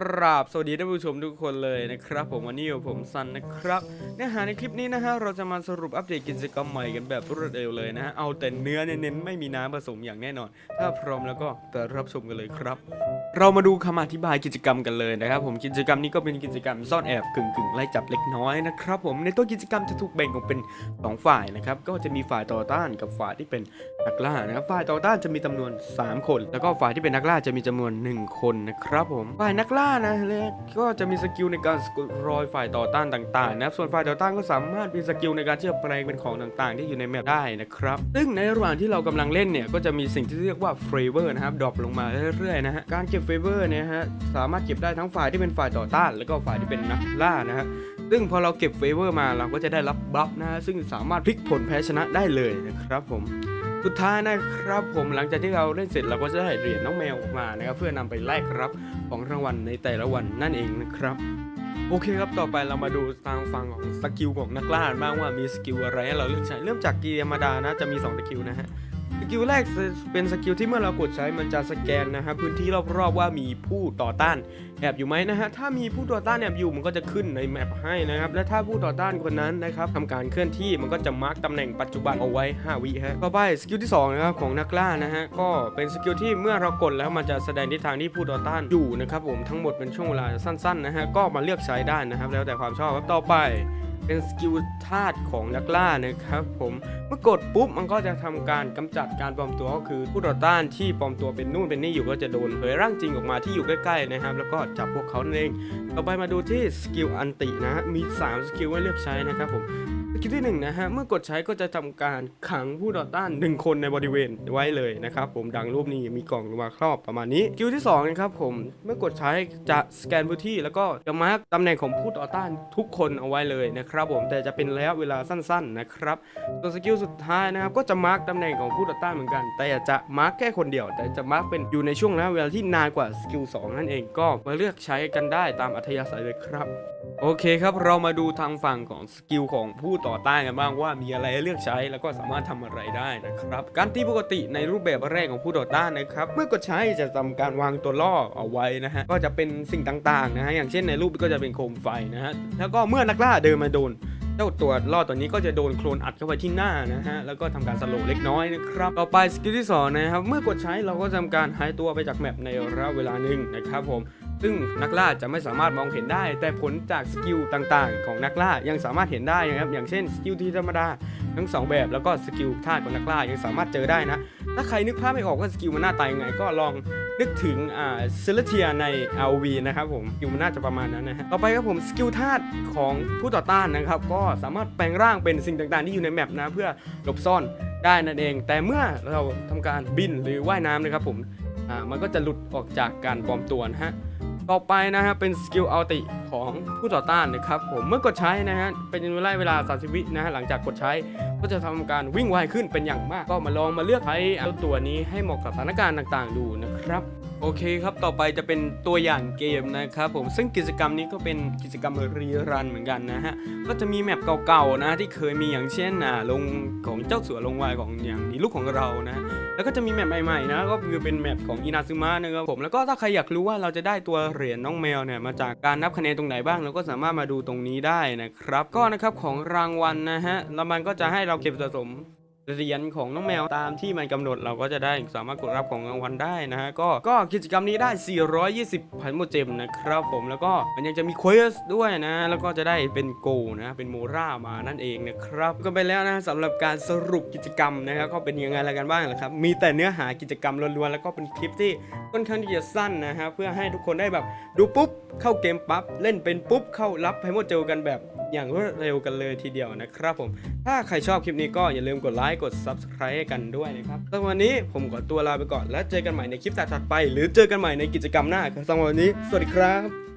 ครับสวัสดีท่านผู้ชมทุกคนเลยนะครับ ผมวันนี้อยู่ผมซันนะครับเนื้อหาในคลิปนี้นะฮะเราจะมาสรุปอัปเดตกิจกรรมใหม่กันแบบรวดเร็วเลยนะฮะเอาแต่เนื้อเน้นๆไม่มีน้ำผสมอย่างแน่นอน ถ้าพร้อมแล้วก็ไปรับชมกันเลยครับ เรามาดูคำอธิบายกิจกรรมกันเลยนะครับ ผมกิจกรรมนี้ก็เป็นกิจกรรมซ่อนแอบกึ่งกึ่งๆไล่จับเล็กน้อยนะครับ ผมในตัวกิจกรรมจะถูกแบ่งออกเป็นสองฝ่ายนะครับ ก็จะมีฝ่ายต่อต้านกับฝ่ายที่เป็นนักล่านะครับ ฝ่ายต่อต้านจะมีจำนวน 3 คน แล้วก็ฝ่ายที่เป็นนักล่าจะมีจำนวน 1 คนนะครับ ผมฝ่ายนักล่านะเลยก็จะมีสกิลในการสะกดรอยฝ่ายต่อต้านต่างๆนะครับส่วนฝ่ายต่อต้านก็สามารถมีสกิลในการที่จะแปลงเป็นของต่างๆ ที่อยู่ในแมปได้นะครับ ซึ่งในระหว่างที่เรากำลังเล่นเนี่ยก็จะมีสิ่งที่เรียกว่าเฟเวอร์นะครับดรอปลงมาเรื่อยๆนะฮะการเก็บเฟเวอร์เนี่ยฮะสามารถเก็บได้ทั้งฝ่ายที่เป็นฝ่ายต่อต้าน แล้วก็ฝ่ายที่เป็นนักล่านะฮะซึ่งพอเราเก็บเฟเวอร์มาเราก็จะได้รับบัฟนะฮะซึ่งสามารถพลิกผลแพ้ชนะได้เลยนะครับผมสุดท้ายนะครับผมหลังจากที่เราเล่นเสร็จเราก็จะได้เหรียญน้องแมวออกมานะครับเพื่อนำไปแลกรับของรางวัลในแต่ละวันนั่นเองนะครับโอเคครับ ต่อไปเรามาดูทางฝั่งของสกิลของนักล่าบ้างว่ามีสกิลอะไรให้เราเลือกใช้ เริ่มจากเกียร์ธรรมดานะ จะมี2สกิลนะฮะ สกิลแรกเป็นสกิลที่เมื่อเรากดใช้มันจะสแกนนะฮะพื้นที่รอบๆว่ามีผู้ต่อต้านแอบอยู่ไหมนะฮะถ้ามีผู้ต่อต้านแอบอยู่มันก็จะขึ้นในแมปให้นะครับและถ้าผู้ต่อต้านคนนั้นนะครับทำการเคลื่อนที่มันก็จะมาร์กตำแหน่งปัจจุบันเอาไว้ 5 วิฮะต่อไปสกิลที่2นะครับของนักล่านะฮะก็เป็นสกิลที่เมื่อเรากดแล้วมันจะแสดงทิศทางที่ผู้ต่อต้านอยู่นะครับผมทั้งหมดเป็นช่วงเวลาสั้นๆนะฮะก็มาเลือกใช้ได้นะครับแล้วแต่ความชอบครับต่อไป เป็นสกิลธาตุของนักล่านะครับผมเมื่อกดปุ๊บมันก็จะทำการกำจัดการปลอมตัวก็คือผู้ต่อต้านที่ปลอมตัวเป็นนู่นเป็นนี่อยู่ก็จะโดนเผยร่างจริงออกมาที่อยู่ใกล้ๆนะครับ แล้วก็จับพวกเขาเอง ต่อไปมาดูที่สกิลอันตินะฮะมี 3 สกิลให้เลือกใช้นะครับผม สกิลที่1นะฮะ เมื่อกดใช้ก็จะทำการขังผู้ต่อต้าน 1 คนในบริเวณไว้เลยนะครับผมดังรูปนี้มีกล่องลงมาครอบประมาณนี้สกิลที่2นะครับผมเมื่อกดใช้จะสแกนพื้นที่ แล้วก็จะมาร์กตำแหน่งของผู้ต่อต้านทุกคนเอาไว้เลยนะครับผมแต่จะเป็นระยะเวลาสั้นๆนะครับส่วนสกิลสุดท้ายนะครับก็จะมาร์กตำแหน่งของผู้ต่อต้านเหมือนกัน แต่จะมาร์กแค่คนเดียว แต่จะมาร์กเป็นอยู่ในช่วงระยะเวลาที่นานกว่าสกิล2นั่นเองก็มาเลือกใช้กันได้ตามอัธยาศัยเลยครับ โอเคครับเรามาดูทางฝั่งของสกิลของผู้ต่อต้านกันบ้างว่ามีอะไรเลือกใช้แล้วก็สามารถทำอะไรได้นะครับการตีปกติในรูปแบบแรกของผู้ต่อต้านนะครับเมื่อกดใช้จะทำการวางตัวล่อเอาไว้นะฮะก็จะเป็นสิ่งต่างๆนะฮะอย่างเช่นในรูปก็จะเป็นโคมไฟนะฮะแล้วก็เมื่อนักล่าเดินมาโดนเจ้าตัวล่อตัวนี้ก็จะโดนโคลนอัดเข้าไปที่หน้านะฮะ แล้วก็ทำการสโลว์เล็กน้อยนะครับ ต่อไปสกิลที่สองนะครับ เมื่อกดใช้เราก็ทำการหายตัวไปจากแมปในระยะเวลาหนึ่งนะครับผม ซึ่งนักล่าจะไม่สามารถมองเห็นได้ แต่ผลจากสกิลต่างๆ ของนักล่ายังสามารถเห็นได้นะครับอย่างเช่นสกิลที่ธรรมดาทั้งสองแบบแล้วก็สกิลท่าของนักล่ายังสามารถเจอได้นะ ถ้าใครนึกภาพไม่ออกว่าสกิลมันหน้าตายังไง ก็ลองนึกถึงอ่าเซเลเทียใน LV นะครับผมสกิลมันน่าจะประมาณนั้นนะฮะต่อไปครับผมสกิลธาตุของผู้ต่อต้านนะครับ ก็สามารถแปลงร่างเป็นสิ่งต่างๆ ที่อยู่ในแมปนะเพื่อหลบซ่อนได้นั่นเอง แต่เมื่อเราทำการบินหรือว่ายน้ำนะครับผมอ่ามันก็จะหลุดออกจากการปลอมตัวนะฮะ ต่อไปนะฮะเป็นสกิลอัลติของผู้ต่อต้านนะครับผมเมื่อกดใช้นะฮะเป็นเวลาเวลา 30 วินะฮะหลังจากกดใช้ก็จะทำการวิ่งไวขึ้นเป็นอย่างมาก ก็มาลองมาเลือกใช้ตัวนี้ให้เหมาะกับสถานการณ์ต่างๆ ดูนะครับ โอเคครับ ต่อไปจะเป็นตัวอย่างเกมนะครับผม ซึ่งกิจกรรมนี้ก็เป็นกิจกรรมรีรันเหมือนกันนะฮะ ก็จะมีแมปเก่าๆนะที่เคยมีอย่างเช่นอ่าลงของเจ้าสัวลงวายของอย่างดีลูกของเรานะ แล้วก็จะมีแมปใหม่ๆนะ ก็คือเป็นแมปของอินาซึมะนะครับผม แล้วก็ถ้าใครอยากรู้ว่าเราจะได้ตัวเหรียญน้องแมวเนี่ยมาจากการนับคะแนนตรงไหนบ้างเราก็สามารถมาดูตรงนี้ได้นะครับ ก็นะครับของรางวัลนะฮะแล้วมันก็จะให้เราเก็บสะสม เหรียญของน้องแมวตามที่มันกำหนดเราก็จะได้สามารถกดรับของรางวัลได้นะฮะก็ก็กิจกรรมนี้ได้ 420พันโมเจมนะครับผมแล้วก็มันยังจะมีเควสด้วยนะ แล้วก็จะได้เป็นโกนะเป็นโมรามานั่นเองนะครับก็ไปแล้วนะสำหรับการสรุปกิจกรรมนะครับก็เป็นยังไงแล้วกันบ้างล่ะครับมีแต่เนื้อหากิจกรรมล้วนๆแล้วก็เป็นคลิปที่ค่อนข้างที่จะสั้นนะฮะเพื่อให้ทุกคนได้แบบดูปุ๊บเข้าเกมปั๊บเล่นเป็นปุ๊บเข้ารับไพโมเจลกันแบบ อย่างรวดเร็วกันเลยทีเดียวนะครับผม ถ้าใครชอบคลิปนี้ก็อย่าลืมกดไลค์กด Subscribe ให้กันด้วยนะครับสำหรับวันนี้ผมขอตัวลาไปก่อน แล้วเจอกันใหม่ในคลิปถัดไป หรือเจอกันใหม่ในกิจกรรมหน้าสำหรับวันนี้ สวัสดีครับ